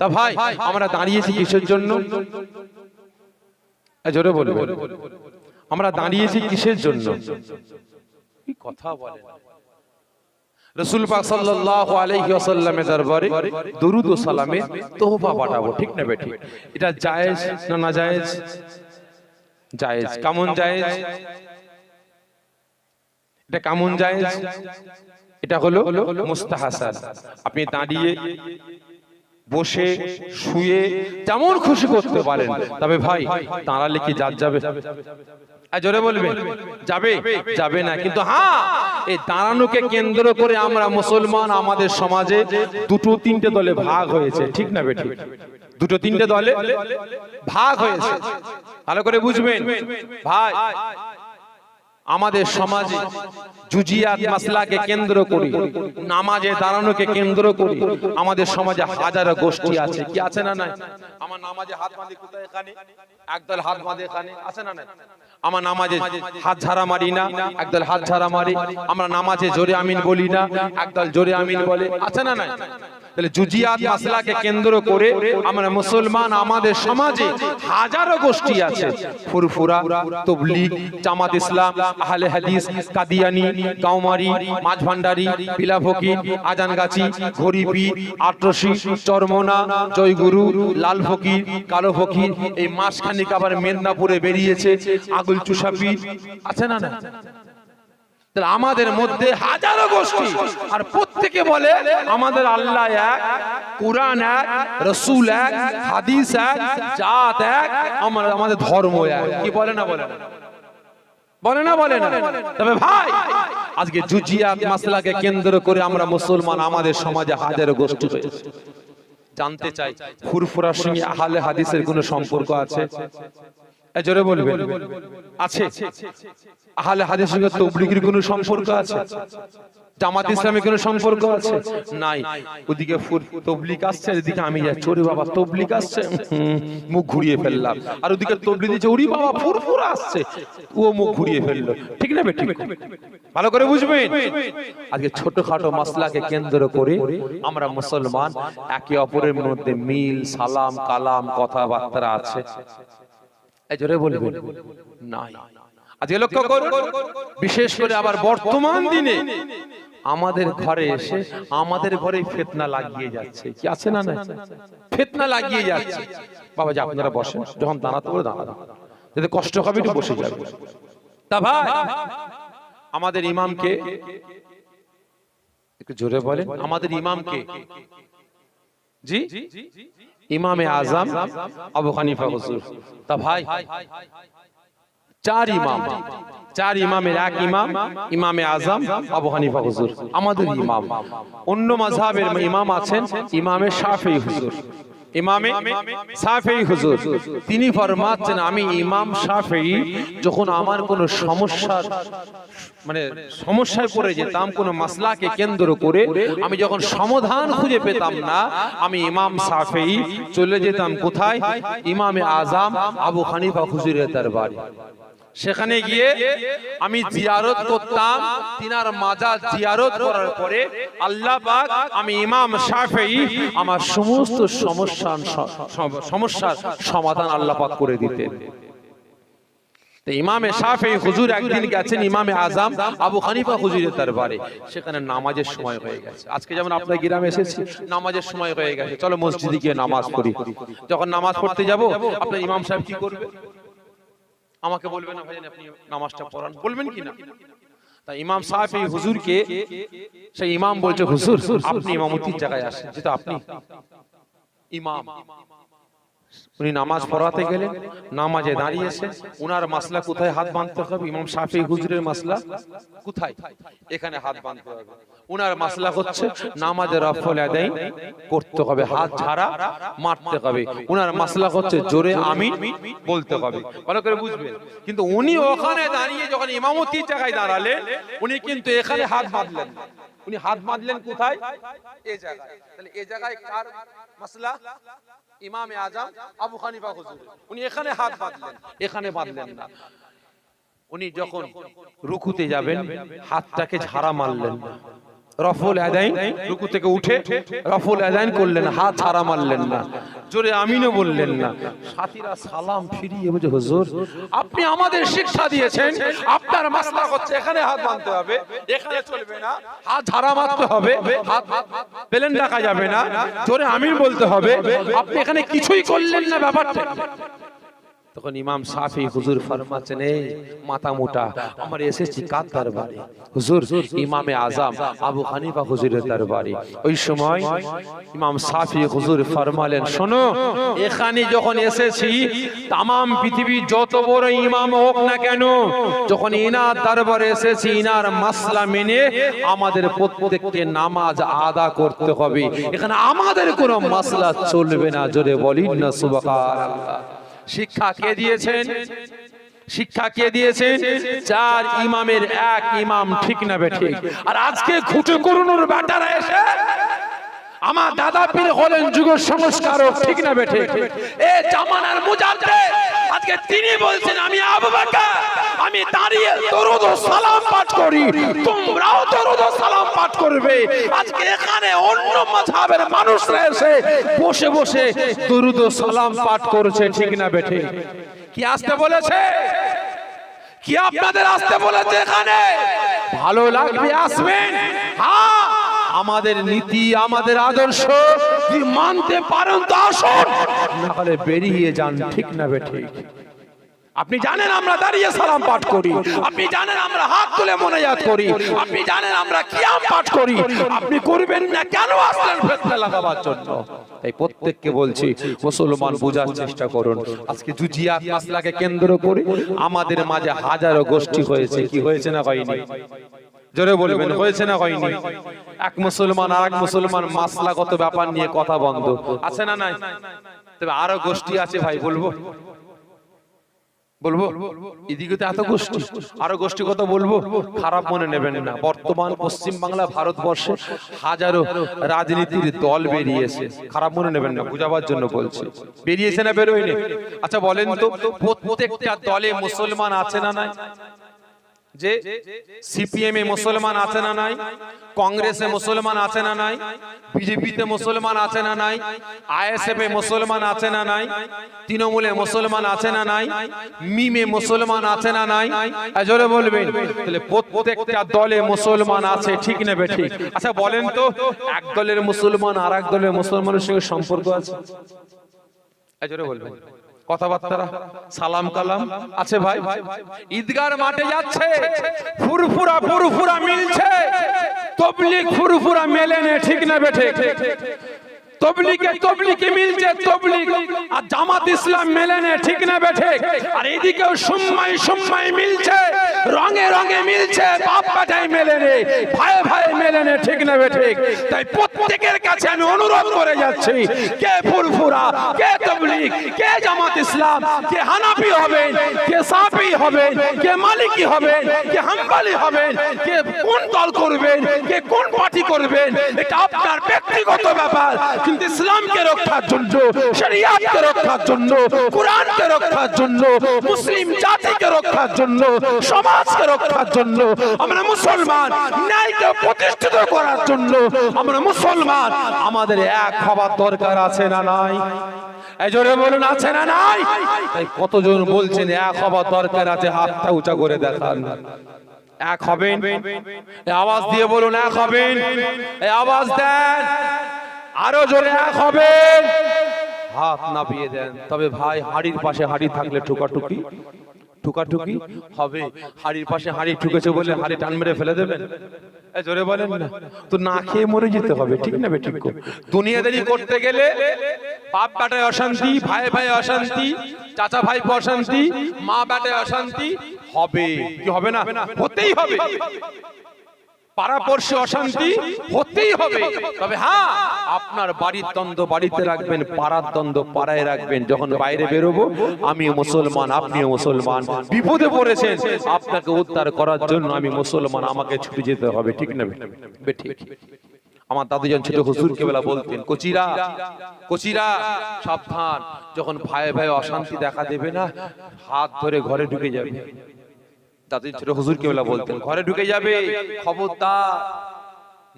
তা ভাই আমরা দাঁড়িয়েছি কিসের জন্য? জোরে বলবে আমরা দাঁড়িয়েছি কিসের জন্য? কথা বলে রসুল পাক সাল্লাল্লাহু আলাইহি ওয়াসাল্লামের দরবারে দরুদ ও সালামে তোহফা পাঠাবো ঠিক না বেঠিক? এটা জায়েজ না না জায়েজ জায়েজ। কেমন জায়েজ? এটা কেমন জায়েজ? এটা হলো মুস্তাহাসান। আপনি দাঁড়িয়ে বসে, শুয়ে যেমন খুশি করতে পারেন। তবে ভাই, দাঁড়ালে কি জাত যাবে? জোরে বলবে? যাবে? যাবে না। কিন্তু হ্যাঁ এই দাঁড়ানোকে কেন্দ্র করে আমরা মুসলমান আমাদের সমাজে দুটো, তিনটে দলে ভাগ হয়েছে। ঠিক না বেঠিক দুটো, তিনটে দলে ভাগ হয়েছে। ভালো করে বুঝবেন? ভাই আমাদের সমাজে জুজিয়াত মাসলাকে কেন্দ্র করে নামাজে দাঁড়ানোকে কেন্দ্র করে। আমাদের সমাজে হাজারো গোষ্ঠী আছে। কি আছে না নাই? আমার নামাজে হাত বাঁধি কোথায় এখানে? একদল হাত বাঁধে এখানে আছে না নাই? আমার নামাজে হাত ঝাড়া মারি না একদল হাত ঝাড়া মারি আমরা নামাজে জোরে আমিন বলি না একদল জোরে আমিন বলে। আছে না নাই? তাহলে জুজিয়াত মাসলাকে কেন্দ্র করে আমরা মুসলমান আমাদের সমাজে হাজারো গোষ্ঠী আছে। ফুরফুরা, তবলিগ, জামাত ইসলাম, আহলে হাদিস, কাদিয়ানি, গাওমারি মাছ ভান্ডারি পিলা ফকির আজানগাছি ঘড়িপি আটরসি, চরমনা, জয়গুরু লাল ফকির কালো ফকির এই মাসখানিক আবার মেদিনীপুরে বেরিয়েছে। আগুল চুষাপি আছে না না আমাদের মধ্যে হাজারো গোষ্ঠী। আর প্রত্যেকে বলে আমাদের আল্লাহ এক কোরআন এক রসুল এক হাদিস এক জাত এক আমার আমাদের ধর্ম এক। কি বলে না বলে না? বলে না বলে না? তবে ভাই আজকে জুজিয়াত মাসলাকে কেন্দ্র করে আমরা মুসলমান আমাদের সমাজে হাজারো গোষ্ঠী হয়েছে জানতে চাই ফুরফুরার সঙ্গে আহলে হাদিসের কোনো সম্পর্ক আছে? জোরে বলবেন। আছে। আহলে হাদিসের সঙ্গে তবলিগের কোনো সম্পর্ক আছে? জামাত ইসলামের কোনো সম্পর্ক আছে? নাই। ওদিকে তবলিগ আসছে, এদিকে আমি যাচ্ছি। ওরে বাবা, তবলিগ আসছে। মুখ ঘুরিয়ে ফেললাম। আর ওদিকে তবলিগ দিচ্ছে, ওরে বাবা ফুরফুর আসছে। ও মুখ ঘুরিয়ে ফেলল। ঠিক না বেঠিক? ভালো করে বুঝবেন? আজকে ছোটখাটো মাসলাকে কেন্দ্র করে আমরা মুসলমান একে অপরের মধ্যে মিল, সালাম, কালাম, কথাবার্তা আছে। জোরে বলবেন নাই। আজকে লক্ষ্য করুন। বিশেষ করে আবার বর্তমান দিনে আমাদের ঘরে এসে আমাদের ঘরে ফেতনা লাগিয়ে যাচ্ছে। কি আছে না না ফেতনা লাগিয়ে যাচ্ছে। বাবা যে আপনারা বসেন যখন দাঁড়াতে পারে দাঁড়ান। যদি কষ্ট হবে একটু বসে যাবে। তা ভাই আমাদের ইমামকে একটু জোরে বলেন। আমাদের ইমামকে। জি। ইমামে আজম আবু হানিফা হুজুর। তা ভাই চার ইমাম চার ইমামের এক ইমাম ইমামে আজম আবু হানিফা হুজুর। আমাদের ইমাম। অন্য মাঝহাবের ইমাম আছেন ইমামে শাফি হুজুর। তিনি ফরমাচ্ছেন, আমি ইমাম সাফেই যখন আমার কোনো সমস্যার মানে সমস্যায় পড়ে যেতাম, কোন মাসলাকে কেন্দ্র করে, আমি যখন সমাধান খুঁজে পেতাম না, আমি ইমাম সাফেই চলে যেতাম। কোথায়? ইমামে আজাম, আবু হানিফা হুজুরের দরবারে। সেখানে গিয়ে আমি জিয়ারত করতাম, তিনার মাজার জিয়ারত করার পরে আল্লাহ আমি ইমাম শাফেই আমার সমস্ত সমস্যার সমস্যার সমাধান আল্লাহ পাক করে দিতেন। ইমামে শাফি হুজুর একদিন গেছেন, ইমামে আজম আবু হানিফা হুজুরের দরবারে। সেখানে নামাজের সময় হয়ে গেছে। আজকে যেমন আপনার গ্রামে এসেছি, নামাজের সময় হয়ে গেছে। চলো মসজিদে গিয়ে নামাজ পড়ি। যখন নামাজ পড়তে যাব, আপনার ইমাম সাহেব কি করবে? আমাকে বলবেন না ভাই আপনি নামাজটা পড়ান। বলবেন কি না তা ইমাম সাহেব এই হুজুরকে সেই ইমাম বলছে হুজুর আপনি ইমামতির জায়গায় আসেন। যেটা আপনি? ইমাম। উনি নামাজ পড়াতে গেলেন, নামাজে দাঁড়িয়েছেন উনার মাসলা কোথায়? হাত বাঁধতে হবে। ইমাম শাফি হুজুরের মাসলা কোথায়? এখানে হাত বাঁধতে হবে। উনার মাসলা হচ্ছে নামাজের রফল আদায় করতে হবে। হাত ঝাড়া মারতে হবে। উনার মাসলা হচ্ছে জোরে আমিন বলতে হবে। ভালো করে বুঝবেন। কিন্তু উনি ওখানে দাঁড়িয়ে যখন ইমামতির জায়গায় দাঁড়ালেন, উনি কিন্তু এখানে হাত বাঁধলেন উনি হাত বাঁধলেন কোথায়? এই জায়গায়। তাহলে এই জায়গায় কার মাসলা? ইমামে আজম, আবু হানিফা হুজুর। উনি এখানে হাত বাঁধলেন। এখানে বাঁধলেন না। উনি যখন রুকুতে যাবেন, হাতটাকে ঝাড়া মারলেন। না রফুল আদাইন রুকু থেকে উঠে রফল আদাইন করলেন, হাত ছাড়া মারলেন না। জোরে আমিনও বললেন না। সাথীরা সালাম ফিরিয়ে বুঝে হুজুর আপনি আমাদের শিক্ষা দিয়েছেন আপনার মাসলা হচ্ছে এখানে হাত বাঁধতে হবে এখানে চলবে না হাত ঝাড়া মারতে হবে হাত পেলেন রাখা যাবে না জোরে আমিন বলতে হবে আপনি এখানে কিছুই করলেন না ব্যাপারটা। তখন ইমাম সাফি হুজুর ফরমাচ্ছেন এই মাথা মোটা, আমার এসেছি কার দরবারে? হুজুর, ইমামে আজম, আবু হানিফা হুজুরের দরবারে। ওই সময় ইমাম সাফি হুজুর ফরমালেন, শোনো, এখানে যখন এসেছি, তামাম পৃথিবী যত বড় ইমাম হোক না কেন, যখন ইনার দরবারে এসেছি, ইনার মাসলা মেনে আমাদের প্রত্যেককে নামাজ আদা করতে হবে। এখানে আমাদের কোনো মাসলা চলবে না, জোরে বলিন না, সুবহানাল্লাহ। শিক্ষা কে দিয়েছেন? শিক্ষা কে দিয়েছেন? চার ইমামের এক ইমাম ঠিক না বেঠিক। আর আজকে খুঁটে করুন ব্যাটারা এসে আমার দাদা পীর হলেন যুগ সংস্কারক ঠিক না বেঠে এ জামানার মুজাদ্দে আজকে তিনি বলছেন আমি আবু বকর আমি দাঁড়িয়ে দরুদ ও সালাম পাঠ করি। তোমরাও দরুদ ও সালাম পাঠ করবে। আজকে এখানে অন্য মাযহাবের মানুষরা এসে বসে বসে দরুদ ও সালাম পাঠ করছে ঠিক না বেঠে কি আসতে বলেছে? কি আপনাদের আসতে বলেছে এখানে? ভালো লাগবে আসবেন। হ্যাঁ। আমাদের নীতি, আমাদের আদর্শ মানতে পারেন তো আসুন। না হলে বেরিয়ে যান, ঠিক না ঠিক। আপনি জানেন আমরা দাঁড়িয়ে সালাম পাঠ করি। আপনি জানেন আমরা হাত তুলে মোনাজাত করি। আপনি জানেন আমরা কিয়াম পাঠ করি। আপনি করবেন না কেন আসলেন ফেতনা লাগাবার জন্য? তাই প্রত্যেককে বলছি, মুসলমান বোঝার চেষ্টা করুন। আজকে জুজিয়াত মাসলাকে কেন্দ্র করে আমাদের মাঝে হাজারো গোষ্ঠী হয়েছে। কি হয়েছে না হয়নি? জোরে বলবেন, হয়েছে না হয়নি? এক মুসলমান আর এক মুসলমান মাসলাগত ব্যাপার নিয়ে কথা বন্ধ। আছে না নাই? তবে আরও গোষ্ঠী আছে ভাই, বলব? বলব? এদিকে এত গোষ্ঠী। আরও গোষ্ঠী কথা বলব? খারাপ মনে নেবেন না। বর্তমান পশ্চিম বাংলা ভারতবর্ষে হাজারো রাজনীতির দল বেরিয়েছে। খারাপ মনে নেবেন না, বুঝাবার জন্য বলছি। বেরিয়েছে না বেরোয়নি? আচ্ছা বলেন তো, প্রত্যেকটা দলে মুসলমান আছে না নাই? যে সিপিএম এ মুসলমান আছে না নাই? কংগ্রেসে মুসলমান আছে না নাই? বিজেপিতে মুসলমান আছে না নাই? আইএসএফ এ মুসলমান আছে না নাই? তৃণমূলে মুসলমান আছে না নাই? মিমে মুসলমান আছে না নাই? আর জোরে বলবেন। তাহলে প্রত্যেকটা দলে মুসলমান আছে, ঠিক নেবে ঠিক আচ্ছা বলেন তো, এক দলের মুসলমান আর এক দলের মুসলমানের সঙ্গে সম্পর্ক আছে? আর জোরে বলবেন। কথাবার্তা, সালাম কালাম আছে ভাই? ঈদগার মাঠে যাচ্ছে, ফুরফুরা ফুরফুরা মিলছে তবলিক ফুরফুরা মেলেনে ঠিক না বেঠে তবলিগে তবলিগে মিলছে, তবলিগ। আর জামাত ইসলাম মেলেনে ঠিক না বেঠে? আর এদিকেও সুম্মাই সুম্মাই মিলছে, রঙে রঙে মিলছে, বাপ পাঠাই মেলেনে ভাই ভাই মেলেনে ঠিক না বেঠে? তাই প্রত্যেকের কাছে আমি অনুরোধ করে যাচ্ছি, কে ফুরফুরা, কে তবলিক কে জামাত ইসলাম, কে হানাফি হবেন, কে সাফি হবেন কে মালিকি হবেন কে হাম্বালি হবেন কে কোন দল করবেন, কে কোন পার্টি করবেন, এটা আপনার ব্যক্তিগত ব্যাপার। কিন্তু ইসলামকে রক্ষার জন্য, শরিয়াতকে রক্ষার জন্য, কোরআনকে রক্ষার জন্য, মুসলিম জাতিকে রক্ষার জন্য, সমাজকে রক্ষার জন্য, আমরা মুসলমান, ন্যায়কে প্রতিষ্ঠিত করার জন্য, আমরা মুসলমান, আমাদের এক হবার দরকার আছে না নাই? এই জোরে বলুন, আছে না নাই? তাই কতজন বলছেন, এক হবার দরকার আছে, হাতটা উঁচা করে দেখান। এক হবেন? আওয়াজ দিয়ে বলুন, এক হবেন? আওয়াজ দেন। আরও জোরে, এক হবেন? হাত নাপিয়ে দেন। তবে ভাই, হাড়ির পাশে হাড়ি থাকলে টুকাটুকি টুকাটুকি হবে। হাড়ির পাশে হাড়ি ঠুকেছে বলে হাড়ি টান মেরে ফেলে দেবেন? জোরে বলেন না। তো না খেয়ে মরে যেতে হবে, ঠিক না বেঠিক দুনিয়াদারি করতে গেলে বাপ বেটায় অশান্তি, ভাই ভাই অশান্তি, চাচা ভাই অশান্তি, মা বেটায় অশান্তি, হবে। কি হবে না? হতেই হবে। পাড়াপড়শি অশান্তি হতেই হবে। তবে হ্যাঁ আপনার বাড়ির দ্বন্দ্ব বাড়িতে রাখবেন পাড়ার দ্বন্দ্ব পাড়ায় রাখবেন। যখন বাইরে বেরোবো আমি মুসলমান আপনিও মুসলমান। বিপদে পড়েছেন আপনাকে উদ্ধার করার জন্য আমি মুসলমান আমাকে ছুটে যেতে হবে ঠিক না ঠিক। আমার দাদুজন ছোট হুজুর কেবলা বলতেন কচিরা কচিরা সাবধান। যখন ভাই ভাই অশান্তি দেখা দেবে না হাত ধরে ঘরে ঢুকে যাবে। দাদু ছোট হুজুর কেবলা বলতেন। ঘরে ঢুকে যাবে খবরদার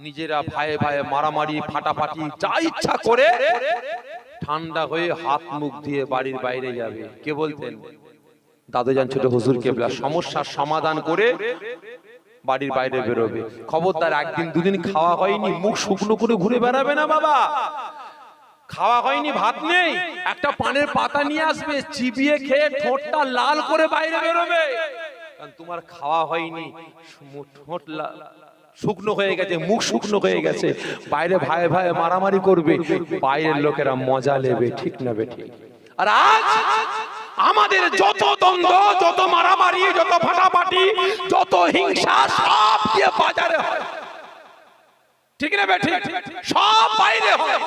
নিজেরা ভাইয়ে ভাইয়ে মারামারি ফাটাফাটি যা ইচ্ছা করে ঠান্ডা হয়ে হাত মুখ দিয়ে বাড়ির বাইরে যাবে। কে বলতেন? দাদু যান ছোট হুজুর কেবলা সমস্যার সমাধান করে বাড়ির বাইরে বেরোবে। খবরদার একদিন দুদিন খাওয়া হয়নি মুখ শুকনো করে ঘুরে বেড়াবে না বাবা। খাওয়া হয়নি ভাত নেই একটা পানের পাতা নিয়ে আসবে চিবিয়ে খেয়ে ঠোঁটটা লাল করে বাইরে বেরোবে। কারণ তোমার খাওয়া হয়নি শুকনো হয়ে গেছে, মুখ শুকনো হয়ে গেছে। বাইরে ভাই ভাই মারামারি করবে, বাইরের লোকেরা মজা নেবে, ঠিক না বেঠিক আর আজ আমাদের যত দ্বন্দ্ব, যত মারামারি, যত ফাটাফাটি, যত হিংসা, সব বাজারে হয়। ঠিক না বেঠিক সব বাইরে হয়।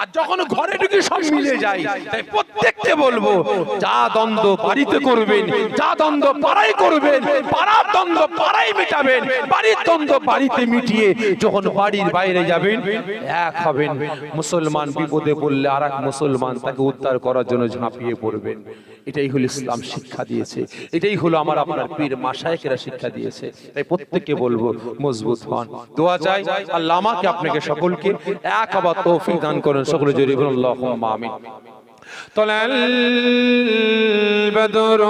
আর যখন ঘরে ঢুকে সব মিলে যায়। তাই প্রত্যেককে বলব যা দ্বন্দ্ব বাড়িতে করবেন যা দ্বন্দ্ব পাড়ায় করবেন পাড়ার দ্বন্দ্ব পাড়ায় মেটাবেন বাড়ির দ্বন্দ্ব বাড়িতে মিটিয়ে যখন বাড়ির বাইরে যাবেন এক হবেন। মুসলমান বিপদে পড়লে আর এক মুসলমান তাকে উদ্ধার করার জন্য ঝাঁপিয়ে পড়বেন। এটাই হলো ইসলাম শিক্ষা দিয়েছে। এটাই হলো আমার আপনার পীর মাসায়কেরা শিক্ষা দিয়েছে। তাই প্রত্যেককে বলব মজবুত হন। দোয়া চাই আল্লাহ আমাকে আপনাকে সকলকে এক আবার তৌফিক দান করেন। সকলে জোরে বলুন আল্লাহুম্মা আমিন طلع البدر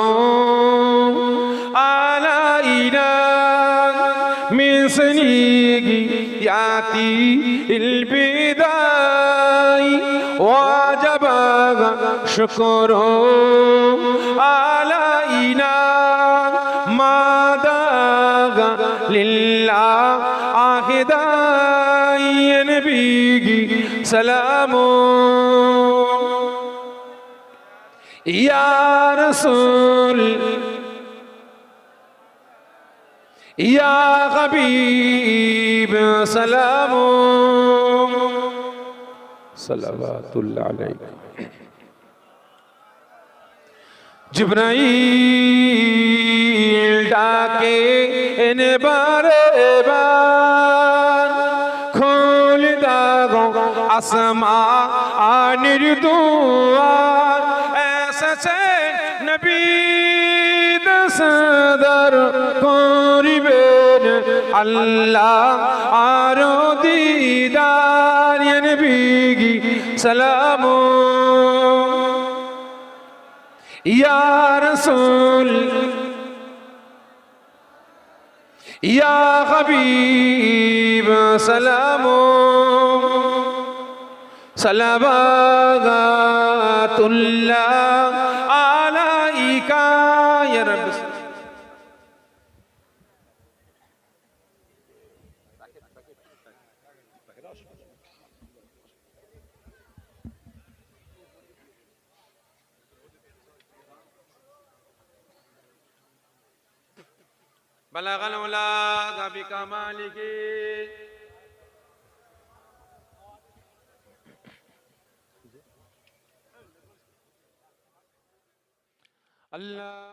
علينا من سنياتي البداي وجب شكر علينا ما داغ لله عهداي نبي سلام يا رسول يا حبيب سلام صلوات الله عليك জিব্রাইল ডাকে এনে বারে বার আসমানের দুয়ার এসেছে নবী সদর করিবেন। আল্লাহ আরও দিদার নবীগি সালাম। ইয়া রসুল, ইয়া হাবিব সালামো। صلوات الله علیکہ یا رب. بلغ الولا ذا بکمالکی আল্লাহ